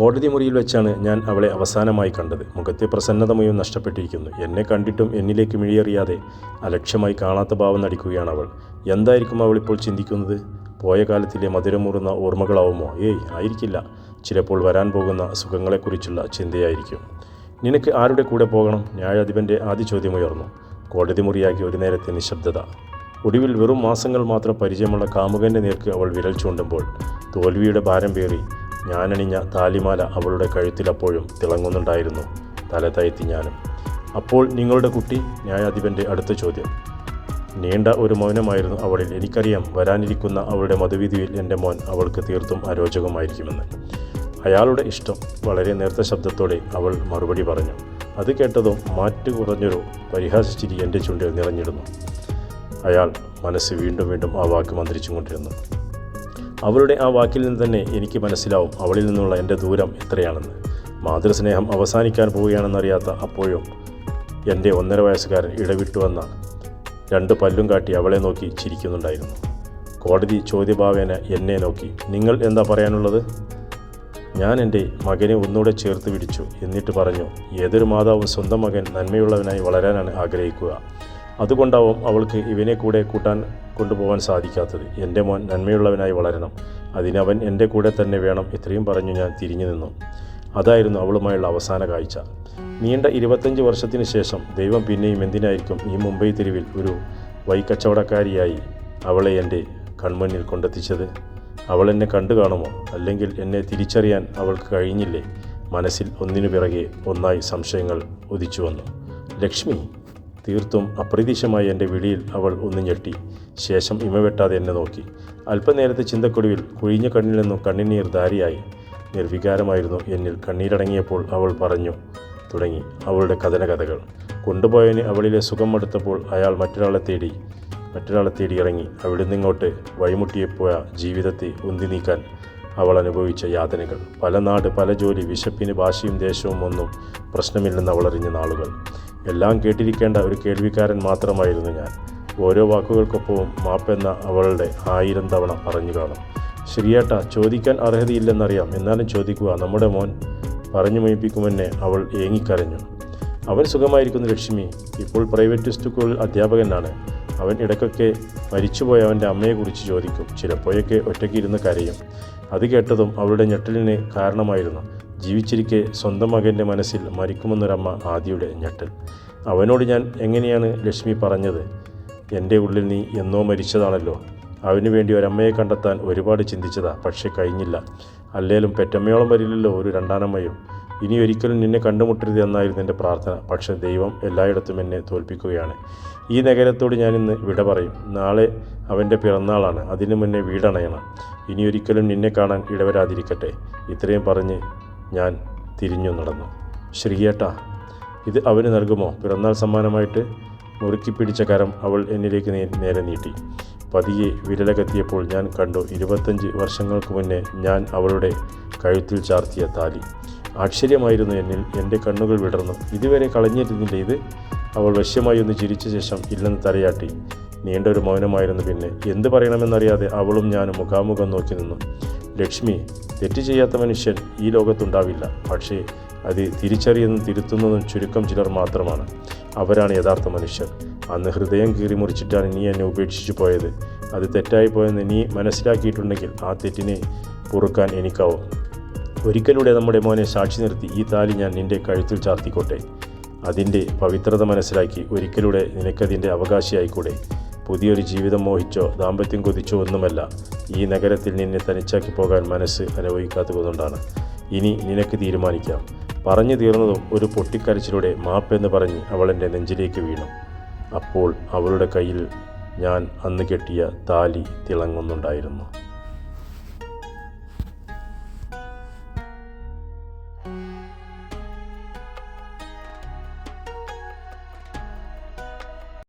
കോടതി മുറിയിൽ വെച്ചാണ് ഞാൻ അവളെ അവസാനമായി കണ്ടത്. മുഖത്തെ പ്രസന്നത മുഴുവൻ നഷ്ടപ്പെട്ടിരിക്കുന്നു. എന്നെ കണ്ടിട്ടും എന്നിലേക്ക് മിഴിയറിയാതെ അലക്ഷ്യമായി കാണാത്ത ഭാവം നടിക്കുകയാണ് അവൾ. എന്തായിരിക്കും അവൾ ഇപ്പോൾ ചിന്തിക്കുന്നത്? പോയ കാലത്തിലെ മധുരമൂറുന്ന ഓർമ്മകളാവുമോ? ഏയ് ആയിരിക്കില്ല. ചിലപ്പോൾ വരാൻ പോകുന്ന സുഖങ്ങളെക്കുറിച്ചുള്ള ചിന്തയായിരിക്കും. നിനക്ക് ആരുടെ കൂടെ പോകണം? ന്യായാധിപന്റെ ആദ്യ ചോദ്യമുയർന്നു. കോടതി മുറിയാക്കി ഒരു നേരത്തെ നിശബ്ദത. ഒടുവിൽ വെറും മാസങ്ങൾ മാത്രം പരിചയമുള്ള കാമുകന്റെ നേർക്ക് അവൾ വിരൽ ചൂണ്ടുമ്പോൾ തോൽവിയുടെ ഭാരം പേറി ഞാനണിഞ്ഞ താലിമാല അവളുടെ കഴുത്തിലപ്പോഴും തിളങ്ങുന്നുണ്ടായിരുന്നു. തല തയ്ത്തി ഞാനും. അപ്പോൾ നിങ്ങളുടെ കുട്ടി ന്യായാധിപന്റെ അടുത്ത ചോദ്യം. നീണ്ട ഒരു മൗനമായിരുന്നു അവളിൽ. എനിക്കറിയാം വരാനിരിക്കുന്ന അവളുടെ മധുവിധിയിൽ എന്റെ മോൻ അവൾക്ക് തീർത്തും അരോചകമായിരിക്കുമെന്ന്. അയാളുടെ ഇഷ്ടം വളരെ നേർത്ത ശബ്ദത്തോടെ അവൾ മറുപടി പറഞ്ഞു. അത് കേട്ടതും മാറ്റ് കുറഞ്ഞൊരു പരിഹാസിച്ചിരി എന്റെ ചുണ്ടിൽ നിറഞ്ഞിരുന്നു. അയാൾ മനസ്സ് വീണ്ടും വീണ്ടും ആ വാക്ക് മന്ത്രിച്ചുകൊണ്ടിരുന്നു. അവളുടെ ആ വാക്കിൽ നിന്ന് തന്നെ എനിക്ക് മനസ്സിലാവും അവളിൽ നിന്നുള്ള എന്റെ ദൂരം എത്രയാണെന്ന്. മാതൃസ്നേഹം അവസാനിക്കാൻ പോവുകയാണെന്നറിയാത്ത അപ്പോഴും എന്റെ ഒന്നര വയസ്സുകാരൻ ഇടവിട്ടു വന്ന രണ്ട് പല്ലും കാട്ടി അവളെ നോക്കി ചിരിക്കുന്നുണ്ടായിരുന്നു. കോടതി ചോദ്യഭാവേന എന്നെ നോക്കി. നിങ്ങൾ എന്താ പറയാനുള്ളത്? ഞാൻ എന്റെ മകനെ ഒന്നുകൂടെ ചേർത്ത് പിടിച്ചു എന്നിട്ട് പറഞ്ഞു. ഏതൊരു മാതാവും സ്വന്തം മകൻ നന്മയുള്ളവനായി വളരാനാണ് ആഗ്രഹിക്കുക. അതുകൊണ്ടാവും അവൾക്ക് ഇവനെ കൂടെ കൂട്ടാൻ കൊണ്ടുപോകാൻ സാധിക്കാത്തത്. എന്റെ മോൻ നന്മയുള്ളവനായി വളരണം. അതിനവൻ എന്റെ കൂടെ തന്നെ വേണം ഇത്രയും പറഞ്ഞു ഞാൻ തിരിഞ്ഞു നിന്നു. അതായിരുന്നു അവളുമായുള്ള അവസാന കാഴ്ച. നീണ്ട ഇരുപത്തഞ്ച് വർഷത്തിന് ശേഷം ദൈവം പിന്നെയും എന്തിനായിരിക്കും ഈ മുംബൈ തെരുവിൽ ഒരു വൈക്കച്ചവടക്കാരിയായി അവളെ എന്റെ കൺമുന്നിൽ കൊണ്ടെത്തിച്ചത്? അവൾ എന്നെ കണ്ടു കാണുമോ? അല്ലെങ്കിൽ എന്നെ തിരിച്ചറിയാൻ അവൾക്ക് കഴിഞ്ഞില്ലേ? മനസ്സിൽ ഒന്നിനു പിറകെ ഒന്നായി സംശയങ്ങൾ ഉദിച്ചു വന്നു ലക്ഷ്മി തീർത്തും അപ്രതീക്ഷമായി എന്റെ വിളിയിൽ അവൾ ഒന്ന് ഞെട്ടി. ശേഷം ഇമവെട്ടാതെ എന്നെ നോക്കി. അല്പനേരത്തെ ചിന്തക്കൊടുവിൽ കുഴിഞ്ഞ കണ്ണിൽ നിന്നും കണ്ണിനീർ ധാരിയായി. നിർവികാരമായിരുന്നു എന്നിൽ കണ്ണീരടങ്ങിയപ്പോൾ അവൾ പറഞ്ഞു തുടങ്ങി അവളുടെ കഥന കഥകൾ കൊണ്ടുപോയതിന് അവളിലെ സുഖം എടുത്തപ്പോൾ അയാൾ മറ്റൊരാളെ തേടി മറ്റൊരാളെ തേടി ഇറങ്ങി. അവിടെ നിന്നിങ്ങോട്ട് വഴിമുട്ടിയെപ്പോയ ജീവിതത്തെ ഉന്തി നീക്കാൻ അവൾ അനുഭവിച്ച യാതനകൾ. പല നാട് പല ജോലി വിശപ്പിന് ഭാഷയും ദേശവും ഒന്നും പ്രശ്നമില്ലെന്ന് അവളറിഞ്ഞ നാളുകൾ. എല്ലാം കേട്ടിരിക്കേണ്ട ഒരു കേൾവിക്കാരൻ മാത്രമായിരുന്നു ഞാൻ. ഓരോ വാക്കുകൾക്കൊപ്പവും മാപ്പെന്ന അവളുടെ ആയിരം തവണ പറഞ്ഞു കാണും. ശരിയേട്ട ചോദിക്കാൻ അർഹതയില്ലെന്നറിയാം. എന്നാലും ചോദിക്കുക. നമ്മുടെ മോൻ പറഞ്ഞു മയിപ്പിക്കുമെന്നെ അവൾ ഏങ്ങിക്കരഞ്ഞു. അവൻ സുഖമായിരിക്കുന്നു ലക്ഷ്മി. ഇപ്പോൾ പ്രൈവറ്റ് സ്കൂളിൽ അധ്യാപകനാണ്. അവൻ ഇടയ്ക്കൊക്കെ മരിച്ചുപോയ അവന്റെ അമ്മയെക്കുറിച്ച് ചോദിക്കും. ചിലപ്പോഴൊക്കെ ഒറ്റയ്ക്ക് ഇരുന്ന് കരയും. അത് കേട്ടതും അവളുടെ ഞെട്ടലിന് കാരണമായിരുന്നു. ജീവിച്ചിരിക്കെ സ്വന്തം മകന്റെ മനസ്സിൽ മരിക്കുമെന്നൊരമ്മ ആദിയുടെ ഞെട്ടൽ. അവനോട് ഞാൻ എങ്ങനെയാണ് ലക്ഷ്മി പറഞ്ഞത്? എന്റെ ഉള്ളിൽ നീ എന്നോ മരിച്ചതാണല്ലോ. അവന് വേണ്ടി ഒരമ്മയെ കണ്ടെത്താൻ ഒരുപാട് ചിന്തിച്ചതാ പക്ഷേ കഴിഞ്ഞില്ല. അല്ലേലും പെറ്റമ്മയോളം വരില്ലല്ലോ ഒരു രണ്ടാനമ്മയും. ഇനി ഒരിക്കലും നിന്നെ കണ്ടുമുട്ടരുത് എന്നായിരുന്നു എന്റെ പ്രാർത്ഥന. പക്ഷേ ദൈവം എല്ലായിടത്തും എന്നെ തോൽപ്പിക്കുകയാണ്. ഈ നഗരത്തോട് ഞാനിന്ന് വിട പറയും. നാളെ അവന്റെ പിറന്നാളാണ്. അതിനു മുന്നേ വീടണയണം. ഇനി ഒരിക്കലും നിന്നെ കാണാൻ ഇടവരാതിരിക്കട്ടെ. ഇത്രയും പറഞ്ഞ് ഞാൻ തിരിഞ്ഞു നടന്നു. ശ്രീയേട്ട ഇത് അവന് നൽകുമോ? പിറന്നാൾ സമ്മാനമായിട്ട് മുറുക്കി പിടിച്ച കരം അവൾ എന്നിലേക്ക് നേരെ നീട്ടി. പതിയെ വിരലകത്തിയപ്പോൾ ഞാൻ കണ്ടു ഇരുപത്തഞ്ച് വർഷങ്ങൾക്ക് മുന്നേ ഞാൻ അവളുടെ കഴുത്തിൽ ചാർത്തിയ താലി. ആശ്ചര്യമായിരുന്നു എന്നിൽ എന്റെ കണ്ണുകൾ വിടർന്നു. ഇതുവരെ കളഞ്ഞിരുന്നില്ല ഇത്? അവൾ വശ്യമായി ഒന്ന് ചിരിച്ച ശേഷം ഇല്ലെന്ന് തലയാട്ടി. നീണ്ടൊരു മൗനമായിരുന്നു പിന്നെ. എന്ത് പറയണമെന്നറിയാതെ അവളും ഞാനും മുഖാമുഖം നോക്കി നിന്നു. ലക്ഷ്മി തെറ്റ് ചെയ്യാത്ത മനുഷ്യൻ ഈ ലോകത്തുണ്ടാവില്ല. പക്ഷേ അത് തിരിച്ചറിയുന്നതും തിരുത്തുന്നതും ചുരുക്കം ചിലർ മാത്രമാണ്. അവരാണ് യഥാർത്ഥ മനുഷ്യർ. അന്ന് ഹൃദയം കീറി മുറിച്ചിട്ടാണ് നീ എന്നെ ഉപേക്ഷിച്ചു പോയത്. അത് തെറ്റായി പോയെന്ന് നീ മനസ്സിലാക്കിയിട്ടുണ്ടെങ്കിൽ ആ തെറ്റിനെ പൊറുക്കാൻ എനിക്കാവും. ഒരിക്കലൂടെ നമ്മുടെ മോനെ സാക്ഷി നിർത്തി ഈ താലി ഞാൻ നിന്റെ കഴുത്തിൽ ചാർത്തിക്കോട്ടെ. അതിന്റെ പവിത്രത മനസ്സിലാക്കി ഒരിക്കലൂടെ നിനക്കതിന്റെ അവകാശിയായിക്കൂടെ. പുതിയൊരു ജീവിതം മോഹിച്ചോ ദാമ്പത്യം കൊതിച്ചോ ഒന്നുമല്ല. ഈ നഗരത്തിൽ നിന്നെ തനിച്ചാക്കി പോകാൻ മനസ്സ് അനുഭവിക്കാത്തതുകൊണ്ടാണ് ഇനി നിനക്ക് തീരുമാനിക്കാം. പറഞ്ഞു തീർന്നതും ഒരു പൊട്ടിക്കരച്ചിലൂടെ മാപ്പെന്ന് പറഞ്ഞ് അവൾ എന്റെ നെഞ്ചിലേക്ക് വീണു. അപ്പോൾ അവളുടെ കയ്യിൽ ഞാൻ അന്ന് കെട്ടിയ താലി തിളങ്ങുന്നുണ്ടായിരുന്നു.